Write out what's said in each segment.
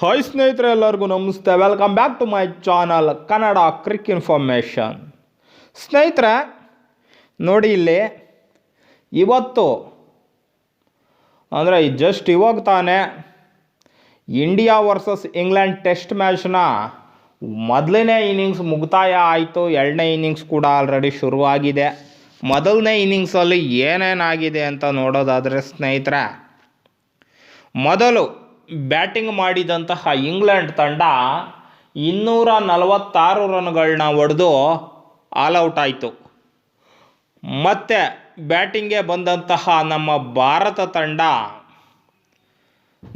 Hi ಸ್ನೇಹಿತರೆ ಎಲ್ಲರಿಗೂ ನಮಸ್ತೆ. Welcome back to my channel Kannada cric information ಸ್ನೇಹಿತರೆ, ನೋಡಿ ಇಲ್ಲಿ, ಇವತ್ತು, ಅಂದರೆ ಜಸ್ಟ್ ಇವಾಗ ತಾನೇ ಇಂಡಿಯಾ ವರ್ಸಸ್ ಇಂಗ್ಲೆಂಡ್ ಟೆಸ್ಟ್ ಮ್ಯಾಚ್ನ ಮೊದಲನೇ ಇನ್ನಿಂಗ್ಸ್ ಮುಕ್ತಾಯ ಆಯಿತು. ಎರಡನೇ ಇನ್ನಿಂಗ್ಸ್ ಕೂಡ ಆಲ್ರೆಡಿ ಶುರುವಾಗಿದೆ. ಮೊದಲನೇ ಇನ್ನಿಂಗ್ಸಲ್ಲಿ ಏನೇನಾಗಿದೆ ಅಂತ ನೋಡೋದಾದರೆ ಸ್ನೇಹಿತರೆ, ಮೊದಲು ಬ್ಯಾಟಿಂಗ್ ಮಾಡಿದಂತಹ ಇಂಗ್ಲೆಂಡ್ ತಂಡ ಇನ್ನೂರ ನಲವತ್ತಾರು ರನ್ಗಳನ್ನ ಹೊಡೆದು ಆಲ್ಔಟ್ ಆಯಿತು. ಮತ್ತು ಬ್ಯಾಟಿಂಗ್ಗೆ ಬಂದಂತಹ ನಮ್ಮ ಭಾರತ ತಂಡ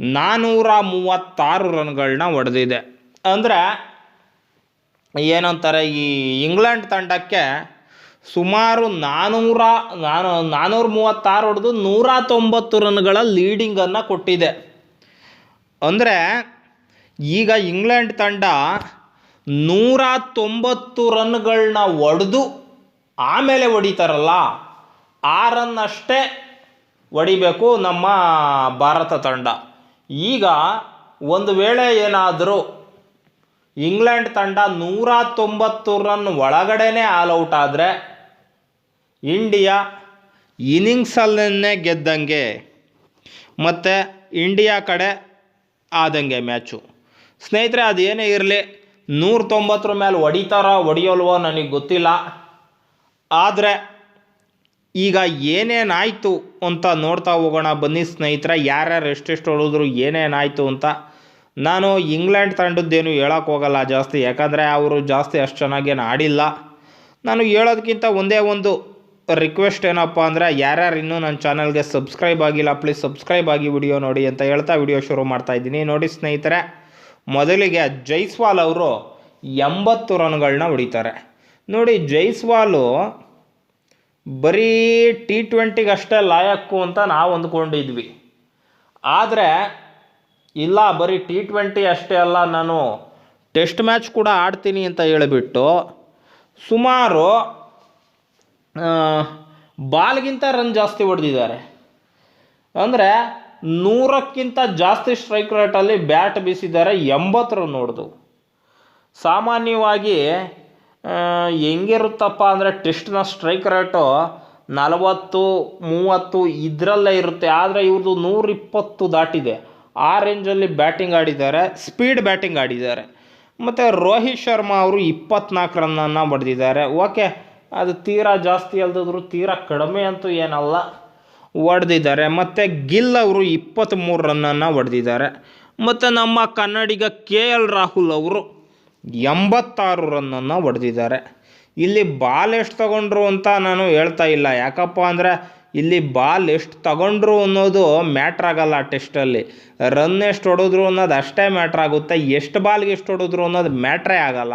ನಾನ್ನೂರ ಮೂವತ್ತಾರು ರನ್ಗಳನ್ನ ಹೊಡೆದಿದೆ. ಅಂದರೆ ಏನಂತಾರೆ ಈ ಇಂಗ್ಲೆಂಡ್ ತಂಡಕ್ಕೆ ಸುಮಾರು ನಾನ್ನೂರ ನಾನು ನಾನ್ನೂರ ಮೂವತ್ತಾರು ಹೊಡೆದು ನೂರ ತೊಂಬತ್ತು ರನ್ಗಳ ಲೀಡಿಂಗನ್ನು ಕೊಟ್ಟಿದೆ. ಅಂದರೆ ಈಗ ಇಂಗ್ಲೆಂಡ್ ತಂಡ ನೂರ ತೊಂಬತ್ತು ರನ್ಗಳನ್ನ ಹೊಡೆದು ಆಮೇಲೆ ಹೊಡಿತಾರಲ್ಲ, ಆ ರನ್ ಅಷ್ಟೇ ಹೊಡಿಬೇಕು ನಮ್ಮ ಭಾರತ ತಂಡ. ಈಗ ಒಂದು ವೇಳೆ ಏನಾದರೂ ಇಂಗ್ಲೆಂಡ್ ತಂಡ ನೂರ ತೊಂಬತ್ತು ರನ್ ಒಳಗಡೆನೇ ಆಲ್ಔಟ್ ಆದರೆ ಇಂಡಿಯಾ ಇನ್ನಿಂಗ್ಸಲ್ಲೇ ಗೆದ್ದಂಗೆ. ಮತ್ತು ಇಂಡಿಯಾ ಕಡೆ ಆದಂಗೆ ಮ್ಯಾಚು. ಸ್ನೇಹಿತರೆ, ಅದೇನೇ ಇರಲಿ ನೂರ ತೊಂಬತ್ತರ ಮೇಲೆ ಹೊಡಿತಾರೋ ಹೊಡಿಯೋಲ್ವೋ ನನಗೆ ಗೊತ್ತಿಲ್ಲ. ಆದರೆ, ಈಗ ಏನೇನಾಯಿತು ಅಂತ ನೋಡ್ತಾ ಹೋಗೋಣ ಬನ್ನಿ ಸ್ನೇಹಿತರೆ, ಯಾರ್ಯಾರು ಎಷ್ಟೆಷ್ಟು ಹೊಡಿದ್ರು ಏನೇನಾಯಿತು ಅಂತ. ನಾನು ಇಂಗ್ಲೆಂಡ್ ತಂಡದ್ದೇನು ಹೇಳೋಕೆ ಹೋಗಲ್ಲ ಜಾಸ್ತಿ, ಯಾಕಂದರೆ ಅವರು ಜಾಸ್ತಿ ಅಷ್ಟು ಚೆನ್ನಾಗೇನು ಆಡಿಲ್ಲ. ನಾನು ಹೇಳೋದಕ್ಕಿಂತ ಒಂದೇ ಒಂದು ರಿಕ್ವೆಸ್ಟ್ ಏನಪ್ಪ ಅಂದರೆ ಯಾರ್ಯಾರು ಇನ್ನೂ ನನ್ನ ಚಾನಲ್ಗೆ ಸಬ್ಸ್ಕ್ರೈಬ್ ಆಗಿಲ್ಲ ಪ್ಲೀಸ್ ಸಬ್ಸ್ಕ್ರೈಬ್ ಆಗಿ ವಿಡಿಯೋ ನೋಡಿ ಅಂತ ಹೇಳ್ತಾ ವಿಡಿಯೋ ಶುರು ಮಾಡ್ತಾ ಇದ್ದೀನಿ. ನೋಡಿ ಸ್ನೇಹಿತರೆ, ಮೊದಲಿಗೆ ಜೈಸ್ವಾಲ್ ಅವರು ಎಂಬತ್ತು ರನ್ಗಳನ್ನ ಹೊಡಿತಾರೆ. ನೋಡಿ ಜೈಸ್ವಾಲು ಬರೀ ಟಿ ಟ್ವೆಂಟಿಗಷ್ಟೇ ಲಾಯಕ್ಕು ಅಂತ ನಾವು ಅಂದ್ಕೊಂಡಿದ್ವಿ. ಆದರೆ, ಇಲ್ಲ, ಬರೀ ಟಿ ಟ್ವೆಂಟಿ ಅಷ್ಟೇ ಅಲ್ಲ, ನಾನು ಟೆಸ್ಟ್ ಮ್ಯಾಚ್ ಕೂಡ ಆಡ್ತೀನಿ ಅಂತ ಹೇಳಿಬಿಟ್ಟು ಸುಮಾರು ಬಾಲ್ಗಿಂತ ರನ್ ಜಾಸ್ತಿ ಹೊಡೆದಿದ್ದಾರೆ. ಅಂದರೆ ನೂರಕ್ಕಿಂತ ಜಾಸ್ತಿ ಸ್ಟ್ರೈಕ್ ರೇಟಲ್ಲಿ ಬ್ಯಾಟ್ ಬೀಸಿದ್ದಾರೆ ಎಂಬತ್ತು ರನ್ ಹೊಡೆದು. ಸಾಮಾನ್ಯವಾಗಿ ಹೆಂಗಿರುತ್ತಪ್ಪ ಅಂದರೆ ಟೆಸ್ಟ್ನ ಸ್ಟ್ರೈಕ್ ರೇಟು ನಲವತ್ತು, ಮೂವತ್ತು ಇದರಲ್ಲೇ ಇರುತ್ತೆ. ಆದರೆ ಇವ್ರದ್ದು ನೂರಿಪ್ಪತ್ತು ದಾಟಿದೆ. ಆ ರೇಂಜಲ್ಲಿ ಬ್ಯಾಟಿಂಗ್ ಆಡಿದ್ದಾರೆ ಸ್ಪೀಡ್ ಬ್ಯಾಟಿಂಗ್ ಆಡಿದ್ದಾರೆ. ಮತ್ತು ರೋಹಿತ್ ಶರ್ಮಾ ಅವರು ಇಪ್ಪತ್ನಾಲ್ಕು ರನ್ನನ್ನು ಬಡ್ದಿದ್ದಾರೆ ಓಕೆ ಅದು ತೀರಾ ಜಾಸ್ತಿ ಅಲ್ದಿದ್ರು ತೀರಾ ಕಡಿಮೆ ಅಂತೂ ಏನಲ್ಲ. ಹೊಡೆದಿದ್ದಾರೆ ಮತ್ತು ಗಿಲ್ ಅವರು ಇಪ್ಪತ್ತ್ಮೂರು ರನ್ನನ್ನು ಹೊಡೆದಿದ್ದಾರೆ ಮತ್ತು ನಮ್ಮ ಕನ್ನಡಿಗ ಕೆ ಎಲ್ ರಾಹುಲ್ ಅವರು ಎಂಬತ್ತಾರು ರನ್ನನ್ನು ಹೊಡೆದಿದ್ದಾರೆ ಇಲ್ಲಿ ಬಾಲ್ ಎಷ್ಟು ತಗೊಂಡ್ರು ಅಂತ ನಾನು ಹೇಳ್ತಾ ಇಲ್ಲ. ಯಾಕಪ್ಪ ಅಂದರೆ ಇಲ್ಲಿ ಬಾಲ್ ಎಷ್ಟು ತಗೊಂಡ್ರು ಅನ್ನೋದು ಮ್ಯಾಟ್ರ್ ಆಗಲ್ಲ ಟೆಸ್ಟಲ್ಲಿ ರನ್ ಎಷ್ಟು ಹೊಡೆದ್ರು ಅನ್ನೋದು ಅಷ್ಟೇ ಮ್ಯಾಟ್ರ್ ಆಗುತ್ತೆ. ಎಷ್ಟು ಬಾಲ್ಗೆ ಎಷ್ಟು ಹೊಡೆದ್ರು ಅನ್ನೋದು ಮ್ಯಾಟ್ರೇ ಆಗಲ್ಲ.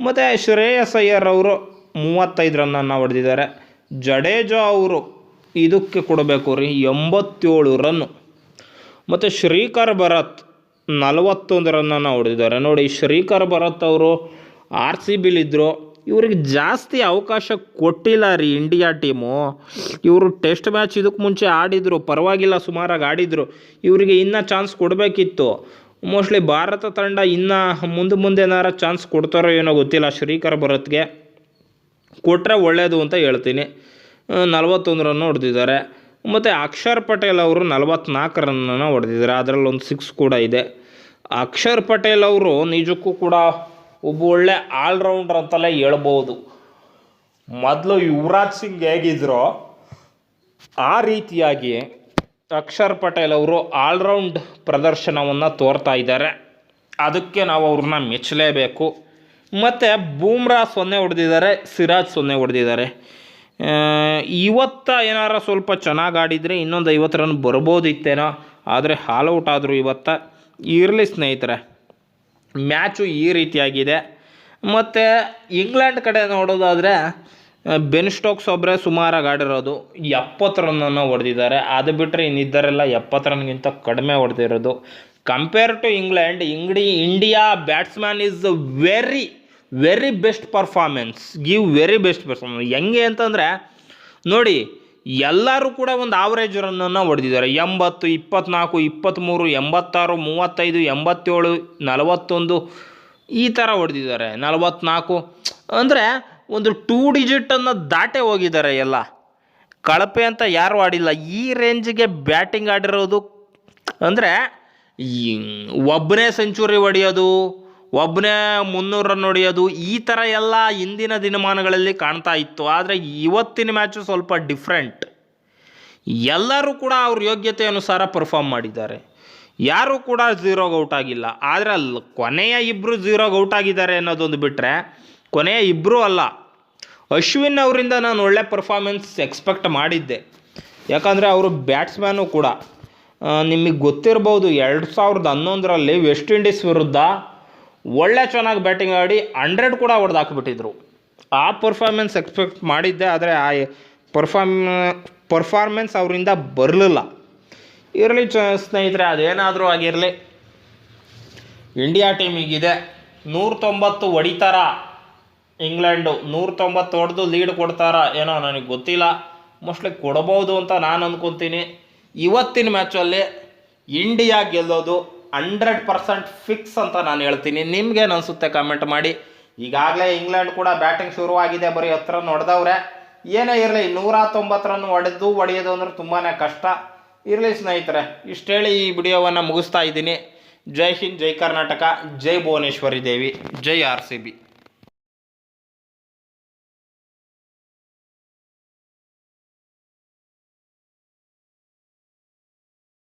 ಮತ್ತು ಶ್ರೇಯಸ್ ಅಯ್ಯರ್ ಅವರು ಮೂವತ್ತೈದು ರನ್ನನ್ನು ಹೊಡೆದಿದ್ದಾರೆ. ಜಡೇಜಾ ಅವರು ಇದಕ್ಕೆ ಕೊಡಬೇಕು ರೀ, ಎಂಬತ್ತೇಳು ರನ್ನು. ಮತ್ತು ಶ್ರೀಕರ್ ಭರತ್ ನಲವತ್ತೊಂದು ರನ್ನನ್ನು ಹೊಡೆದಿದ್ದಾರೆ. ನೋಡಿ, ಶ್ರೀಕರ್ ಭರತ್ ಅವರು ಆರ್ ಸಿ ಬಿಲಿದ್ದರು ಇವ್ರಿಗೆ ಜಾಸ್ತಿ ಅವಕಾಶ ಕೊಟ್ಟಿಲ್ಲ ರೀ ಇಂಡಿಯಾ ಟೀಮು. ಇವರು ಟೆಸ್ಟ್ ಮ್ಯಾಚ್ ಇದಕ್ಕೆ ಮುಂಚೆ ಆಡಿದರು, ಪರವಾಗಿಲ್ಲ ಸುಮಾರಾಗಿ ಆಡಿದರು. ಇವರಿಗೆ ಇನ್ನೂ ಚಾನ್ಸ್ ಕೊಡಬೇಕಿತ್ತು. ಮೋಸ್ಟ್ಲಿ ಭಾರತ ತಂಡ ಇನ್ನೂ ಮುಂದೆ ಮುಂದೆ ಏನಾರ ಚಾನ್ಸ್ ಕೊಡ್ತಾರೋ ಏನೋ ಗೊತ್ತಿಲ್ಲ ಶ್ರೀಕರ್ ಭರತ್ಗೆ. ಕೊಟ್ಟರೆ ಒಳ್ಳೆಯದು ಅಂತ ಹೇಳ್ತೀನಿ. ನಲವತ್ತೊಂದು ರನ್ ಹೊಡೆದಿದ್ದಾರೆ. ಮತ್ತು ಅಕ್ಷರ್ ಪಟೇಲ್ ಅವರು ನಲವತ್ನಾಲ್ಕು ರನ್ನನ್ನು ಹೊಡೆದಿದ್ದಾರೆ. ಅದರಲ್ಲಿ ಒಂದು ಸಿಕ್ಸ್ ಕೂಡ ಇದೆ. ಅಕ್ಷರ್ ಪಟೇಲ್ ಅವರು ನಿಜಕ್ಕೂ ಕೂಡ ಒಬ್ಬ ಒಳ್ಳೆ ಆಲ್ರೌಂಡರ್ ಅಂತಲೇ ಹೇಳ್ಬೋದು. ಮೊದಲು ಯುವರಾಜ್ ಸಿಂಗ್ ಹೇಗಿದ್ರೋ, ಆ ರೀತಿಯಾಗಿ ಅಕ್ಷರ್ ಪಟೇಲ್ ಅವರು ಆಲ್ರೌಂಡ್ ಪ್ರದರ್ಶನವನ್ನು ತೋರ್ತಾ ಇದ್ದಾರೆ. ಅದಕ್ಕೆ ನಾವು ಅವ್ರನ್ನ ಮೆಚ್ಚಲೇಬೇಕು. ಮತ್ತು ಬೂಮ್ರಾ ಸೊನ್ನೆ ಹೊಡೆದಿದ್ದಾರೆ, ಸಿರಾಜ್ ಸೊನ್ನೆ ಹೊಡೆದಿದ್ದಾರೆ. ಇವತ್ತ ಏನಾರ ಸ್ವಲ್ಪ ಚೆನ್ನಾಗಿ ಆಡಿದರೆ ಇನ್ನೊಂದು ಐವತ್ತು ರನ್ ಬರ್ಬೋದಿತ್ತೇನೋ, ಆದರೆ ಔಟ್ ಆದರೂ ಇವತ್ತ. ಇರಲಿ ಸ್ನೇಹಿತರೆ, ಮ್ಯಾಚು ಈ ರೀತಿಯಾಗಿದೆ. ಮತ್ತು ಇಂಗ್ಲೆಂಡ್ ಕಡೆ ನೋಡೋದಾದರೆ, ಬೆನ್ ಸ್ಟೋಕ್ಸ್ ಒಬ್ಬರೇ ಸುಮಾರಾಗಿ ಆಡಿರೋದು, ಎಪ್ಪತ್ತು ರನ್ನನ್ನು ಹೊಡೆದಿದ್ದಾರೆ. ಅದು ಬಿಟ್ಟರೆ ಇನ್ನಿದ್ದರೆಲ್ಲ ಎಪ್ಪತ್ತು ರನ್ಗಿಂತ ಕಡಿಮೆ ಹೊಡೆದಿರೋದು. Compare to England ಇಂಗ್ಡಿ, India batsman is very very best performance give very best performance ಹೆಂಗೆ ಅಂತಂದರೆ, ನೋಡಿ, ಎಲ್ಲರೂ ಕೂಡ ಒಂದು ಆವರೇಜ್ ರನ್ನನ್ನು ಹೊಡೆದಿದ್ದಾರೆ. ಎಂಬತ್ತು ಇಪ್ಪತ್ತ್ನಾಲ್ಕು ಇಪ್ಪತ್ತ್ಮೂರು ಎಂಬತ್ತಾರು, ಮೂವತ್ತೈದು, ಎಂಬತ್ತೇಳು, ನಲವತ್ತೊಂದು, ಈ ಥರ ಹೊಡೆದಿದ್ದಾರೆ. ನಲವತ್ತ್ನಾಲ್ಕು ಅಂದರೆ, ಒಂದು ಟೂ ಡಿಜಿಟನ್ನು ದಾಟೆ ಹೋಗಿದ್ದಾರೆ ಎಲ್ಲ. ಕಳಪೆ ಅಂತ ಯಾರೂ ಆಡಿಲ್ಲ. ಈ ರೇಂಜ್ಗೆ ಬ್ಯಾಟಿಂಗ್ ಆಡಿರೋದು, ಅಂದರೆ ಒಬ್ಬನೇ ಸೆಂಚುರಿ ಹೊಡೆಯೋದು ಒಬ್ಬನೇ ಮುನ್ನೂರು ರನ್ ಹೊಡೆಯೋದು ಈ ಥರ ಎಲ್ಲ ಹಿಂದಿನ ದಿನಮಾನಗಳಲ್ಲಿ ಕಾಣ್ತಾ ಇತ್ತು. ಆದರೆ ಇವತ್ತಿನ ಮ್ಯಾಚು ಸ್ವಲ್ಪ ಡಿಫ್ರೆಂಟ್. ಎಲ್ಲರೂ ಕೂಡ ಅವ್ರ ಯೋಗ್ಯತೆ ಅನುಸಾರ ಪರ್ಫಾರ್ಮ್ ಮಾಡಿದ್ದಾರೆ. ಯಾರೂ ಕೂಡ ಝೀರೋಗೆ ಔಟ್ ಆಗಿಲ್ಲ. ಆದರೆ ಅಲ್ಲಿ ಕೊನೆಯ ಇಬ್ಬರು ಝೀರೋಗೆ ಔಟ್ ಆಗಿದ್ದಾರೆ ಅನ್ನೋದೊಂದು ಬಿಟ್ಟರೆ ಕೊನೆಯ ಇಬ್ಬರೂ ಅಲ್ಲ. ಅಶ್ವಿನ್ ಅವರಿಂದ ನಾನು ಒಳ್ಳೆ ಪರ್ಫಾರ್ಮೆನ್ಸ್ ಎಕ್ಸ್ಪೆಕ್ಟ್ ಮಾಡಿದ್ದೆ. ಯಾಕಂದರೆ ಅವರು ಬ್ಯಾಟ್ಸ್ಮ್ಯಾನು ಕೂಡ ನಿಮಗೆ ಗೊತ್ತಿರ್ಬೋದು ಎರಡು ಸಾವಿರದ ಹನ್ನೊಂದರಲ್ಲಿ ವೆಸ್ಟ್ ಇಂಡೀಸ್ ವಿರುದ್ಧ ಒಳ್ಳೆ ಚೆನ್ನಾಗಿ ಬ್ಯಾಟಿಂಗ್ ಆಡಿ ಹಂಡ್ರೆಡ್ ಕೂಡ ಹೊಡೆದು ಹಾಕಿಬಿಟ್ಟಿದ್ರು. ಆ ಪರ್ಫಾರ್ಮೆನ್ಸ್ ಎಕ್ಸ್ಪೆಕ್ಟ್ ಮಾಡಿದ್ದೆ, ಆದರೆ ಆ ಪರ್ಫಾರ್ಮ್ ಪರ್ಫಾರ್ಮೆನ್ಸ್ ಅವರಿಂದ ಬರಲಿಲ್ಲ. ಇರಲಿ ಚ, ಸ್ನೇಹಿತರೆ, ಅದೇನಾದರೂ ಆಗಿರಲಿ. ಇಂಡಿಯಾ ಟೀಮಿಗಿದೆ ನೂರ ತೊಂಬತ್ತು ಹೊಡಿತಾರ. ಇಂಗ್ಲೆಂಡು ನೂರ ತೊಂಬತ್ತು ಹೊಡೆದು ಲೀಡ್ ಕೊಡ್ತಾರ ಏನೋ ನನಗೆ ಗೊತ್ತಿಲ್ಲ. ಮೋಸ್ಟ್ಲಿ ಕೊಡ್ಬೋದು ಅಂತ ನಾನು ಅಂದ್ಕೊತೀನಿ ಇವತ್ತಿನ ಮ್ಯಾಚಲ್ಲಿ ಇಂಡಿಯಾ ಗೆಲ್ಲೋದು ಹಂಡ್ರೆಡ್ ಪರ್ಸೆಂಟ್ ಫಿಕ್ಸ್ ಅಂತ ನಾನು ಹೇಳ್ತೀನಿ. ನಿಮ್ಗೇನು ಅನಿಸುತ್ತೆ ಕಮೆಂಟ್ ಮಾಡಿ. ಈಗಾಗಲೇ ಇಂಗ್ಲೆಂಡ್ ಕೂಡ ಬ್ಯಾಟಿಂಗ್ ಶುರುವಾಗಿದೆ ಬರೀ ಹತ್ರ ನೋಡ್ದವ್ರೆ ಏನೇ ಇರಲಿ ನೂರ ತೊಂಬತ್ತು ರನ್ ಹೊಡೆದು ಹೊಡೆಯೋದು ಅಂದ್ರೆ ತುಂಬಾ ಕಷ್ಟ. ಇರಲಿ ಸ್ನೇಹಿತರೆ, ಇಷ್ಟು ಹೇಳಿ ಈ ವಿಡಿಯೋವನ್ನು ಮುಗಿಸ್ತಾ ಇದ್ದೀನಿ. ಜೈ ಹಿಂದ್, ಜೈ ಕರ್ನಾಟಕ, ಜೈ ಭುವನೇಶ್ವರಿ ದೇವಿ, ಜೈ ಆರ್ ಸಿ ಬಿ.